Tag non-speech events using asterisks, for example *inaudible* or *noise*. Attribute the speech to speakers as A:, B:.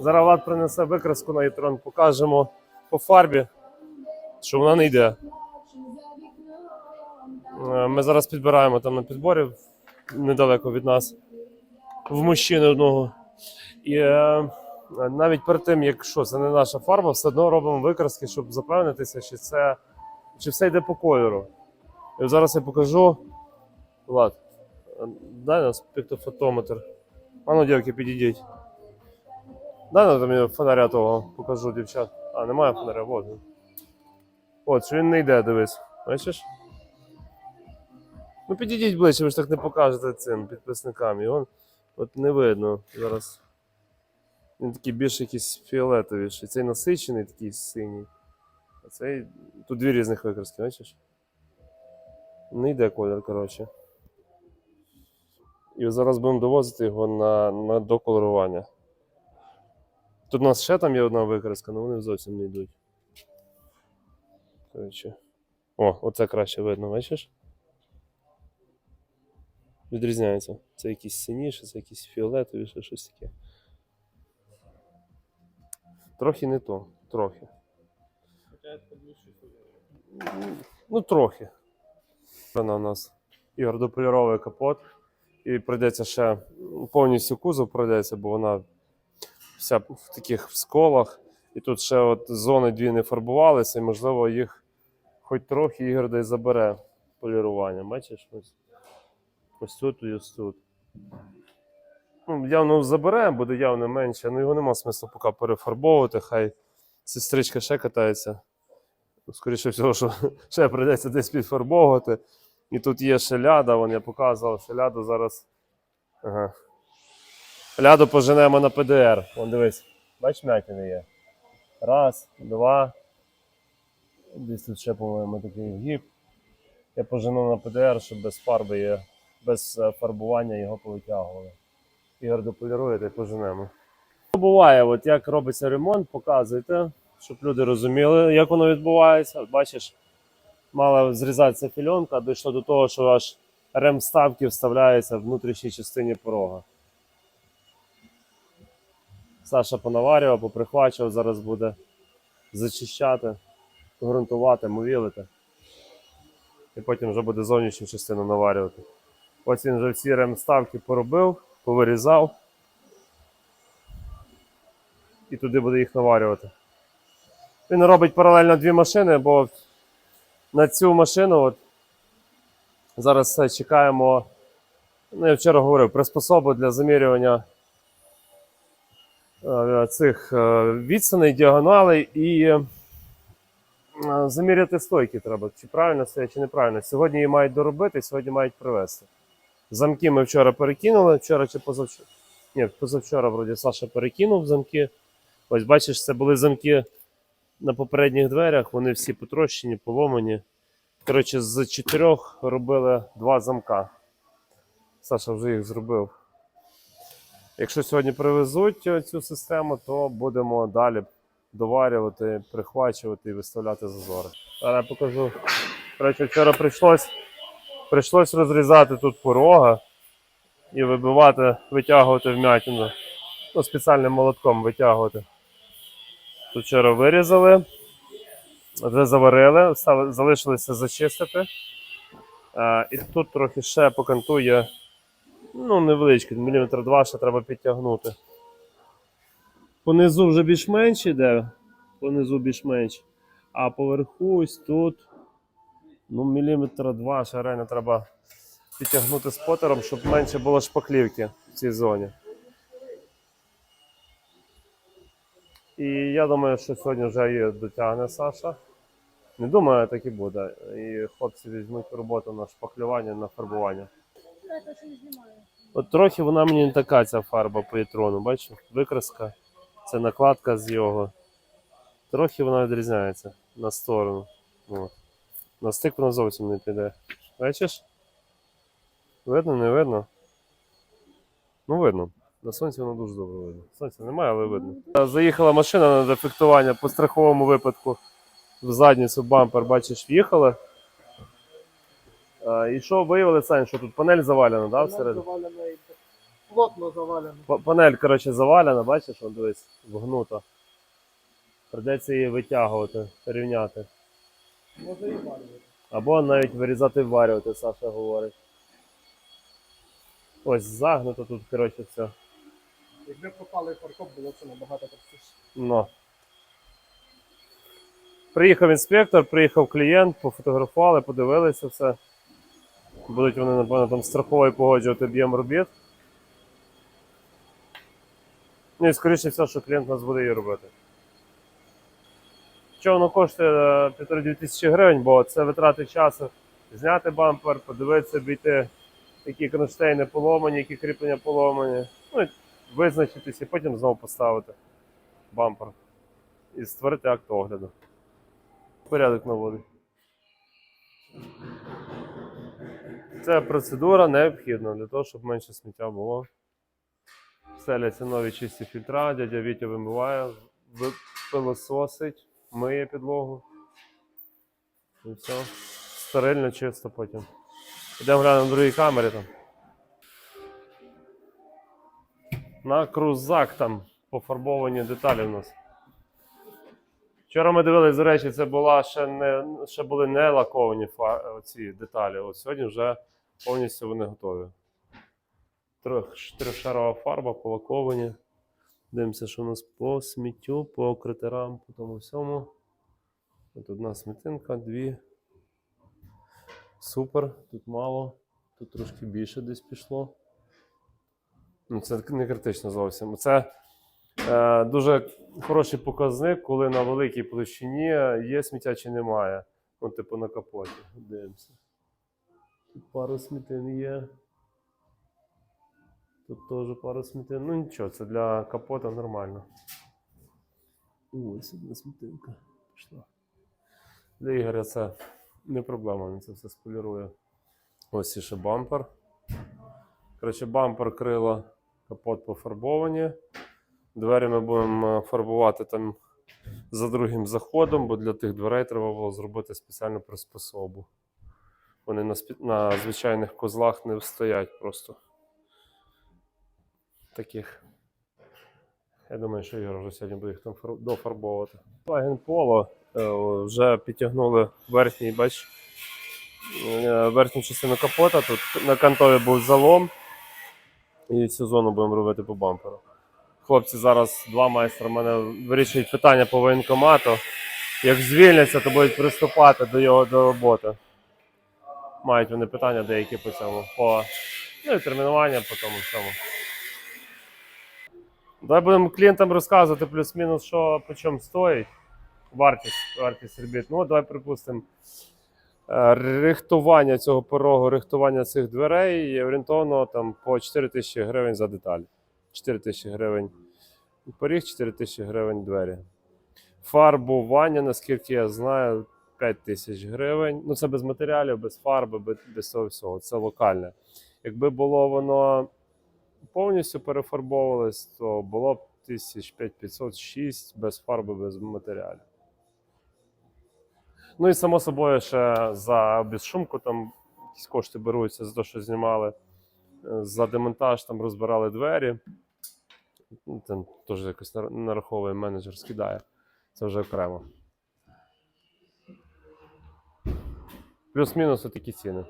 A: Зараз Влад принесе викраску на Ітрон, покажемо по фарбі, що вона не йде. Е, Ми зараз підбираємо там на підборі недалеко від нас в мужчини одного. І е, навіть перед тим, якщо це не наша фарба, все одно робимо викраски, щоб запевнитися, чи це чи все йде по кольору. І зараз я покажу. Влад, е, дай нас піктофотометр. А ну, дівки, підійдіть. Дай нам мені фонаря того, покажу дівчат. А, немає фонаря, вот. От, що він не йде, дивись. Бачиш? Ну підійдіть ближче, ви ж так не покажете цим підписникам. Його от не видно зараз. Він такий більш якийсь фіолетовіший. Цей насичений, такий синій. А цей. Тут дві різних викраски, бачиш? Не йде колір, коротше. І зараз будемо довозити його на, на доколорування. Тут у нас ще там є одна викраска, але вони зовсім не йдуть. Коротше. О, оце краще видно, бачиш? Відрізняється. Це якийсь синіше, це якийсь фіолетовіше, щось таке. Трохи не то, трохи. Ну, трохи. Вона у нас Ігор дополіровує капот. І пройдеться ще повністю кузов пройдеться, бо вона вся в таких сколах. І тут ще от зони дві не фарбувалися, і можливо їх хоч трохи Ігор десь забере полірування. Бачиш? Ось, ось тут і ось тут. Ну, явно забере, буде явно менше, ну його нема смислу поки перефарбовувати, хай сестричка ще катається. Скоріше всього, що *laughs* ще прийдеться десь підфарбовувати. І тут є ще ляда, вон я показував, що ляду зараз. Ага. Ляду поженемо на ПДР. Вон дивись, бач, м'ятини є. Раз, два. Десь тут ще, по-моєму, такий вгіб. Я пожену на ПДР, щоб без фарби є, без е, фарбування його повитягували. Ігор дополірує й поженемо. Буває, от як робиться ремонт, показуйте, щоб люди розуміли, як воно відбувається. Бачиш, мала зрізатися фільонка, дійшло до того, що аж ремставки вставляються в внутрішній частині порога. Саша понаварював, поприхвачував, зараз буде зачищати, ґрунтувати, мовілити. І потім вже буде зовнішню частину наварювати. Ось він вже всі ремставки поробив, повирізав. І туди буде їх наварювати. Він робить паралельно дві машини, бо на цю машину от, зараз чекаємо. Ну, я вчора говорив, приспособу для замірювання цих е, відстаней, діагоналей і е, заміряти стойки треба, чи правильно це, чи неправильно. Сьогодні її мають доробити, сьогодні мають привезти. Замки ми вчора перекинули, вчора чи позавчора. Ні, позавчора, вроді, Саша перекинув замки. Ось бачиш, це були замки на попередніх дверях, вони всі потрощені, поломані. Коротше, з чотирьох робили два замка. Саша вже їх зробив. Якщо сьогодні привезуть е, цю систему, то будемо далі доварювати, прихвачувати і виставляти зазори. Зараз я покажу. Коротше, вчора прийшлось, розрізати тут порога і вибивати, витягувати вмятину. Ну, спеціальним молотком витягувати. Тут вчора вирізали, вже заварили, залишилося зачистити. А, і тут трохи ще по канту є ну, невеличкий, міліметр два ще треба підтягнути. Понизу вже більш-менш іде, понизу більш-менш. А поверху ось тут ну, міліметра два ще реально треба підтягнути спотером, щоб менше було шпаклівки в цій зоні. І я думаю, що сьогодні вже її дотягне Саша. Не думаю, так і буде. І хлопці візьмуть роботу на шпаклювання, на фарбування. От трохи вона мені не така ця фарба по ітрону, бачиш? Викраска, це накладка з його. Трохи вона відрізняється на сторону. От. На стик вона зовсім не піде. Бачиш? Видно, не видно? Ну, видно. На сонці воно дуже добре видно. Сонця немає, але видно. Заїхала машина на дефектування по страховому випадку в задницю бампер, бачиш, в'їхала. І що виявили, Сань, що тут панель завалена, да, всередині?
B: Завалена і
C: плотно завалено.
A: П- Панель, коротше, завалена, бачиш, он дивись, вгнута. Придеться її витягувати, рівняти.
C: Може і валювати.
A: Або навіть вирізати варювати, Саша говорить. Ось загнуто тут, коротше, все.
C: Якби пропали фаркоп, було це набагато простіше.
A: Ну. Приїхав інспектор, приїхав клієнт, пофотографували, подивилися все. Будуть вони, напевно, там страховий погоджувати об'єм робіт. Ну і скоріше все, що клієнт нас буде її робити. Що воно коштує півтори тисячі гривень, бо це витрати часу зняти бампер, подивитися, обійти, які кронштейни поломані, які кріплення поломані. Ну, і визначитись і потім знову поставити бампер і створити акт огляду. Порядок наводить. Це процедура необхідна для того, щоб менше сміття було. Стеляться нові чисті фільтра, дядя Вітя вимиває, пилососить, миє підлогу. І все. Стерильно, чисто потім. Йдемо глянемо на другій камері там. На крузак там пофарбовані деталі в нас. Вчора ми дивились, до речі, це була ще не ще були не лаковані фа, ці деталі. От сьогодні вже повністю вони готові. Трьох, трьохшарова фарба, полаковані. Дивимося, що у нас по сміттю, по критерам, по тому всьому. От одна смітинка, дві. Супер, тут мало, тут трошки більше десь пішло. Ну, це не критично зовсім. Це е, дуже хороший показник, коли на великій площині є сміття чи немає. Ну, типу на капоті. Дивимося. Тут пару смітин є. Тут теж пару смітин. Ну нічого, це для капота нормально. Ось одна смітинка пішла. Для Ігоря це не проблема, він це все сполірує. Ось ще бампер. Коротше, бампер крила, капот пофарбовані. Двері ми будемо е, фарбувати там за другим заходом, бо для тих дверей треба було зробити спеціальну приспособу. Вони на, на звичайних козлах не стоять просто. Таких. Я думаю, що Ігор вже сьогодні буде їх там фар- дофарбовувати. Wagen Polo е, вже підтягнули верхній, бач, е, верхню частину капота. Тут на кантові був залом. І цю зону будемо робити по бамперу. Хлопці зараз два майстри в мене вирішують питання по воєнкомату. Як звільняться, то будуть приступати до його до роботи. Мають вони питання деякі по цьому. По ну, і термінування по тому всьому. Давай будемо клієнтам розказувати плюс-мінус, що по чому стоїть. Вартість, вартість робіт. Ну, давай припустимо. е, Рихтування цього порогу, рихтування цих дверей орієнтовно там по 4 тисячі гривень за деталь. 4 тисячі гривень поріг, 4 тисячі гривень двері. Фарбування, наскільки я знаю, 5 тисяч гривень. Ну, це без матеріалів, без фарби, без, без цього всього. Це локальне. Якби було воно повністю перефарбовувалось, то було б 1500-6 без фарби, без матеріалів. Ну і само собою ще за безшумку там якісь кошти беруться за те, що знімали. Е, За демонтаж там розбирали двері. Там теж якось нар- нараховує менеджер, скидає. Це вже окремо. Плюс-мінус такі ціни.